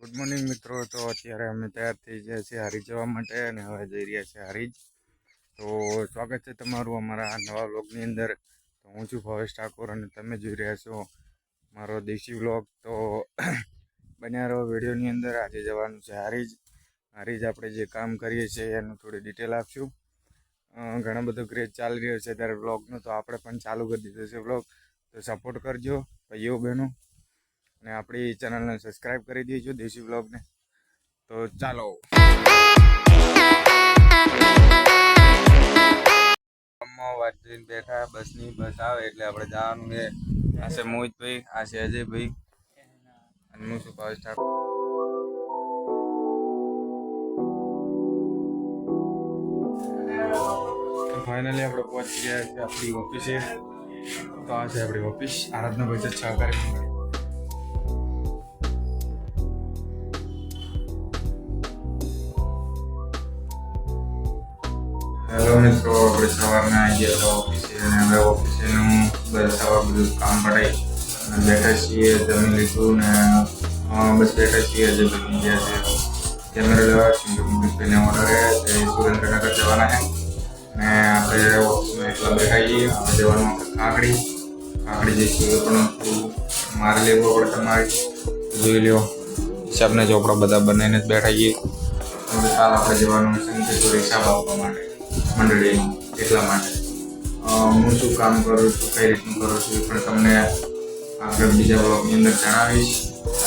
Good morning મિત્રો. તો અત્યારે અમે તૈયાર થઈ ગયા છીએ હારી જવા માટે અને હવે જઈ રહ્યા છીએ હારીજ. તો સ્વાગત છે તમારું અમારા નવા વ્લોગની અંદર. તો હું છું ભવેશ ઠાકોર અને તમે જોઈ રહ્યા છો મારો દેશી વ્લોગ. તો બન્યા રહો વિડીયોની અંદર. આજે જવાનું છે હારીજ. હારીજ આપણે જે કામ કરીએ છીએ એનું થોડી ડિટેલ આપશું. ઘણો બધો ક્રેઝ ચાલી રહ્યો છે ત્યારે વ્લોગનો. તો આપણે પણ ચાલુ કરી દીધો છે વ્લોગ. તો સપોર્ટ કરજો ભાઈઓ, બહેનો. અને આપણી ચેનલને સબસ્ક્રાઇબ કરી દેજો દેશી બ્લોગને તો ચાલો. જોઈને બેઠા, બસની બસ આવે એટલે આપણે જવાનું છે. આ છે મોહિતભાઈ, આ છે અજયભાઈ. અને હું છું ભાવેશ ઠાકોર. ફાઇનલી આપણે પહોંચી ગયા છે આપણી ઓફિસે તો આ છે આપણી ઓફિસ આરાધના બચત સહકારી મંડળ હેલો મિત્રો આપણે સવારના આવી ગયા હતા ઓફિસે અને હવે ઓફિસેનું બધા સવાર બધું કામ પટાઈ અને બેઠા છીએ જમી લીધું ને બસ બેઠા છીએ જે જવાના ને આપણે બેઠા છીએ જવાનું કાંકડી કાંકડી મારે લેવું પડે જોઈ લ્યો હિસાબના ચોપડા બધા બનાવીને જ બેઠા હવે કાલ આપણે જવાનું છે સંકેશ્વર આપવા માટે મંડળીનું એટલા માટે. હું શું કામ કરું છું, કઈ રીતનું કરું છું એ પણ તમને આગળ બીજા બ્લોગની અંદર જણાવીશ.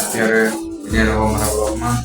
અત્યારે બન્યા રહો મારા બ્લોગમાં